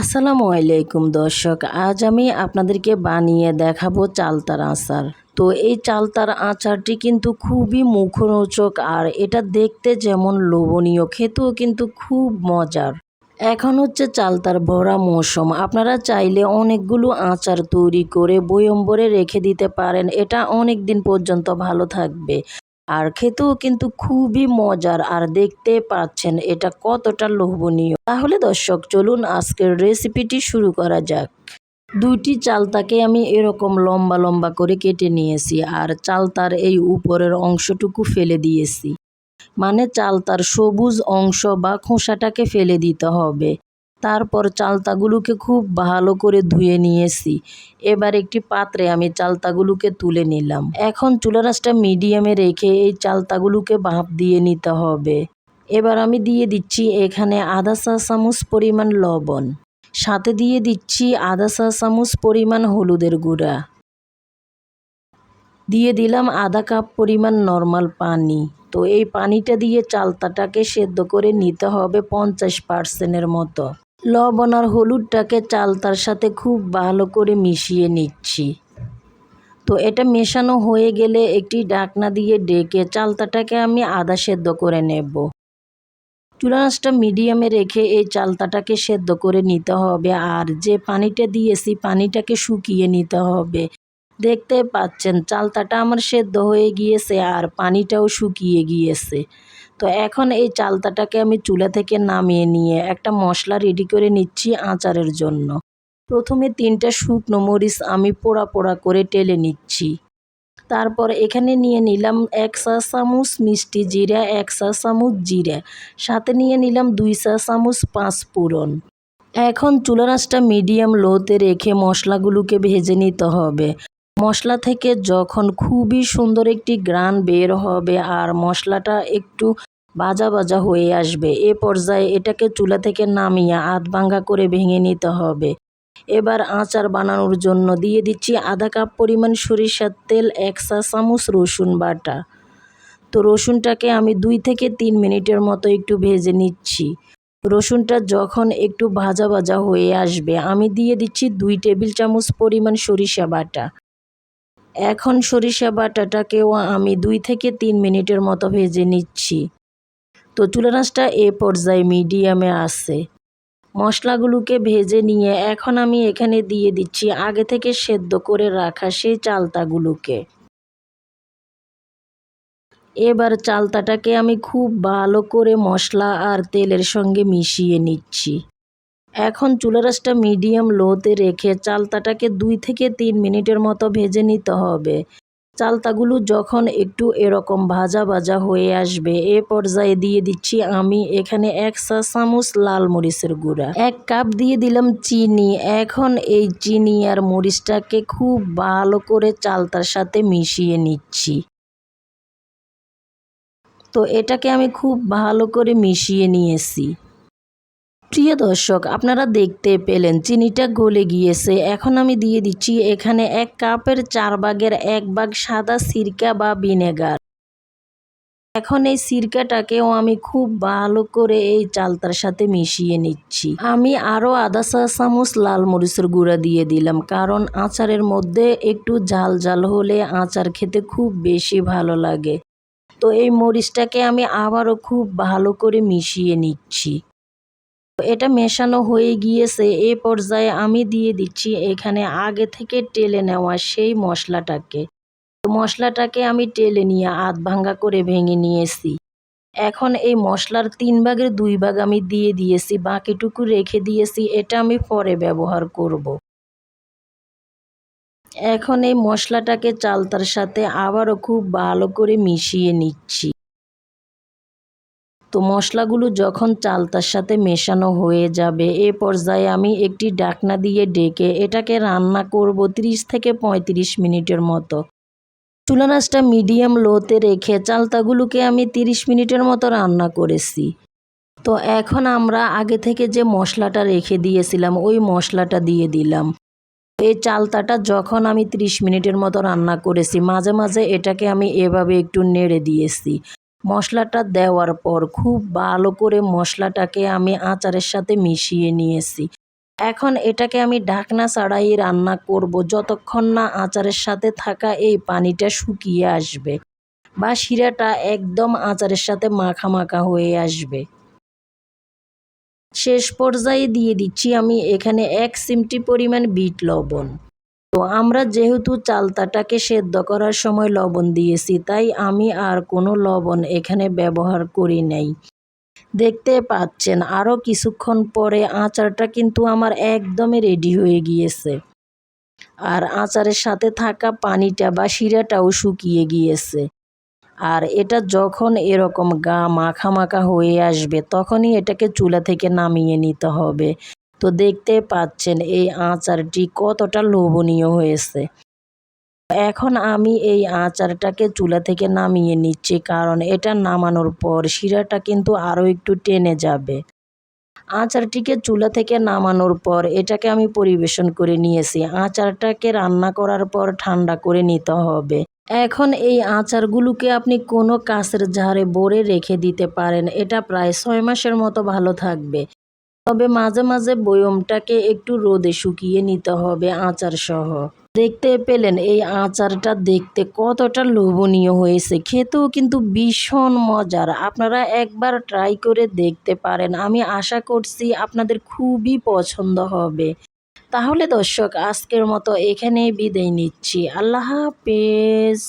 আসসালামু আলাইকুম দর্শক, আজ আমি আপনাদেরকে বানিয়ে দেখাবো চালতার আচার। তো এই চালতার আচারটি কিন্তু খুবই মুখরোচক আর এটা দেখতে যেমন লোভনীয়, খেতেও কিন্তু খুব মজার। এখন হচ্ছে চালতার ভরা মৌসুম। আপনারা চাইলে অনেকগুলো আচার তৈরি করে বয়ম্বরে রেখে দিতে পারেন। এটা অনেক দিন পর্যন্ত ভালো থাকবে। আর খেতেও কিন্তু খুবই মজার আর দেখতে পাচ্ছেন এটা কতটা লোভনীয়। তাহলে দর্শক, চলুন আজকের রেসিপিটি শুরু করা যাক। দুইটি চালতাকে আমি এরকম লম্বা লম্বা করে কেটে নিয়েছি আর চালতার এই উপরের অংশটুকু ফেলে দিয়েছি। মানে চালতার সবুজ অংশ বা খোসাটাকে ফেলে দিতে হবে। তারপর চালতাগুলোকে খুব ভালো করে ধুয়ে নিয়েছি। এবার একটি পাত্রে আমি চালতাগুলোকে তুলে নিলাম। এখন চুলা চুলারাসটা মিডিয়ামে রেখে এই চালতাগুলোকে ভাপ দিয়ে নিতে হবে। এবার আমি দিয়ে দিচ্ছি এখানে আধা চা চামচ পরিমাণ লবণ। সাথে দিয়ে দিচ্ছি আধা চা চামচ পরিমাণ হলুদের গুঁড়া। দিয়ে দিলাম আধা কাপ পরিমাণ নর্মাল পানি। তো এই পানিটা দিয়ে চালতাটাকে সেদ্ধ করে নিতে হবে পঞ্চাশ পার্সেন্টের মতো। লবণ আর হলুদটাকে চালতার সাথে খুব ভালো করে মিশিয়ে নিচ্ছি। তো এটা মেশানো হয়ে গেলে একটি ডাকনা দিয়ে ডেকে চালতাটাকে আমি আদা সেদ্ধ করে নেব। চুলা আঁচটা মিডিয়ামে রেখে এই চালতাটাকে সেদ্ধ করে নিতে হবে আর যে পানিটা দিয়েছি পানিটাকে শুকিয়ে নিতে হবে। দেখতে পাচ্ছেন, চালতাটা আমার সেদ্ধ হয়ে গিয়েছে আর পানিটাও শুকিয়ে গিয়েছে। তো এখন এই চালতাটাকে আমি চুলা থেকে নামিয়ে নিয়ে একটা মশলা রেডি করে নিচ্ছি আচারের জন্য। প্রথমে তিনটা শুকনো মরিচ আমি পোড়া পোড়া করে টেলে নিচ্ছি। তারপর এখানে নিয়ে নিলাম এক চা চামচ মিষ্টি জিরা, এক চা চামচ জিরা। সাথে নিয়ে নিলাম দুই চা চামচ পাঁচ ফোড়ন। এখন চুলার আঁচটা মিডিয়াম লোতে রেখে মশলাগুলোকে ভেজে নিতে হবে। মশলা থেকে যখন খুবই সুন্দর একটি গ্রান বের হবে আর মশলাটা একটু ভাজা ভাজা হয়ে আসবে, এ পর্যায়ে এটাকে চুলা থেকে নামিয়ে আধ ভাঙ্গা করে ভেঙে নিতে হবে। এবার আচার বানানোর জন্য দিয়ে দিচ্ছি আধা কাপ পরিমাণ সরিষার তেল, এক চা চামচ রসুন বাটা। তো রসুনটাকে আমি দুই থেকে তিন মিনিটের মতো একটু ভেজে নিচ্ছি। রসুনটা যখন একটু ভাজা ভাজা হয়ে আসবে, আমি দিয়ে দিচ্ছি দুই টেবিল চামচ পরিমাণ সরিষা বাটা। এখন সরিষা বাটাটাকেও আমি দুই থেকে তিন মিনিটের মতো ভেজে নিচ্ছি। তো চুলা রাসটা এ পর্যায়ে মিডিয়ামে আছে। মশলাগুলোকে ভেজে নিয়ে এখন আমি এখানে দিয়ে দিচ্ছি আগে থেকে সেদ্ধ করে রাখা সেই চালতাগুলোকে। এবার চালতাটাকে আমি খুব ভালো করে মশলা আর তেলের সঙ্গে মিশিয়ে নিচ্ছি। এখন চুলা চুলারাসটা মিডিয়াম লোতে রেখে চালতাটাকে দুই থেকে তিন মিনিটের মতো ভেজে নিতে হবে। চালতাগুলো যখন একটু এরকম ভাজা ভাজা হয়ে আসবে, এ পর্যায়ে দিয়ে দিচ্ছি আমি এখানে এক চা চামচ লাল মরিচের গুঁড়া, এক কাপ দিয়ে দিলাম চিনি। এখন এই চিনি আর মরিচটাকে খুব ভালো করে চালতার সাথে মিশিয়ে নিচ্ছি। তো এটাকে আমি খুব ভালো করে মিশিয়ে নিয়েছি। প্রিয় দর্শক, আপনারা দেখতে পেলেন চিনিটা গলে গিয়েছে। এখন আমি দিয়ে দিচ্ছি এখানে এক কাপের চার ভাগের এক ভাগ সাদা সিরকা বা ভিনেগার। এখন এই সিরকাটাকেও আমি খুব ভালো করে এই চালতার সাথে মিশিয়ে নিচ্ছি। আমি আরও আধা চা চামচ লাল মরিচের গুঁড়া দিয়ে দিলাম, কারণ আচারের মধ্যে একটু ঝাল ঝাল হলে আচার খেতে খুব বেশি ভালো লাগে। তো এই মরিচটাকে আমি আবারও খুব ভালো করে মিশিয়ে নিচ্ছি। এটা মেশানো হয়ে গিয়েছে, এ পর্যায়ে আমি দিয়ে দিচ্ছি এখানে আগে থেকে টেলে নেওয়া সেই মশলাটাকে। মশলাটাকে আমি টেলে নিয়ে আধ ভাঙ্গা করে ভেঙে নিয়েছি। এখন এই মশলার তিন ভাগের দুই ভাগ আমি দিয়ে দিয়েছি, বাকিটুকু রেখে দিয়েছি, এটা আমি পরে ব্যবহার করব। এখন এই মশলাটাকে চালতার সাথে আবারও খুব ভালো করে মিশিয়ে নিচ্ছি। তো মশলাগুলো যখন চালতার সাথে মেশানো হয়ে যাবে, এ পর্যায়ে আমি একটি ডাকনা দিয়ে ডেকে এটাকে রান্না করব 30 থেকে ৩৫ মিনিটের মতো। চুলা মিডিয়াম লোতে রেখে চালতাগুলোকে আমি 30 মিনিটের মতো রান্না করেছি। তো এখন আমরা আগে থেকে যে মশলাটা রেখে দিয়েছিলাম, ওই মশলাটা দিয়ে দিলাম। এই চালতাটা যখন আমি 30 মিনিটের মতো রান্না করেছি, মাঝে মাঝে এটাকে আমি এভাবে একটু নেড়ে দিয়েছি। মশলাটা দেওয়ার পর খুব ভালো করে মশলাটাকে আমি আচারের সাথে মিশিয়ে নিয়েছি। এখন এটাকে আমি ঢাকনা ছাড়াই রান্না করব যতক্ষণ না আচারের সাথে থাকা এই পানিটা শুকিয়ে আসবে বা শিরাটা একদম আচারের সাথে মাখা মাখা হয়ে আসবে। শেষ পর্যায়ে দিয়ে দিচ্ছি আমি এখানে এক চিমটি পরিমাণ বিট লবণ। তো আমরা যেহেতু চালতাটাকে সেদ্ধ করার সময় লবণ দিয়েছি, তাই আমি আর কোনো লবণ এখানে ব্যবহার করি নাই। দেখতে পাচ্ছেন, আরও কিছুক্ষণ পরে আচারটা কিন্তু আমার একদমই রেডি হয়ে গিয়েছে। আর আচারের সাথে থাকা পানিটা বা শিরাটাও শুকিয়ে গিয়েছে। আর এটা যখন এরকম গা মাখা মাখা হয়ে আসবে, তখনই এটাকে চুলা থেকে নামিয়ে নিতে হবে। তো দেখতে পাচ্ছেন এই আচারটি কতটা লোভনীয় হয়েছে। এখন আমি এই আচারটাকে চুলা থেকে নামিয়ে নিচ্ছি, কারণ এটা নামানোর পর শিরাটা কিন্তু আরও একটু টেনে যাবে। আচারটিকে চুলা থেকে নামানোর পর এটাকে আমি পরিবেশন করে নিয়েছি। আচারটাকে রান্না করার পর ঠান্ডা করে নিতে হবে। এখন এই আচারগুলোকে আপনি কোনো কাছের ঝাড়ে ভরে রেখে দিতে পারেন। এটা প্রায় ছয় মাসের মতো ভালো থাকবে। তবে মাঝে মাঝে বয়মটাকে একটু রোদে শুকিয়ে নিতে হবে আচার সহ দেখতে পেলেন, এই আচারটা দেখতে কতটা লোভনীয় হয়েছে। খেতেও কিন্তু ভীষণ মজার। আপনারা একবার ট্রাই করে দেখতে পারেন। আমি আশা করছি আপনাদের খুবই পছন্দ হবে। তাহলে দর্শক, আজকের মতো এখানেই বিদায় নিচ্ছি। আল্লাহ হাফেজ।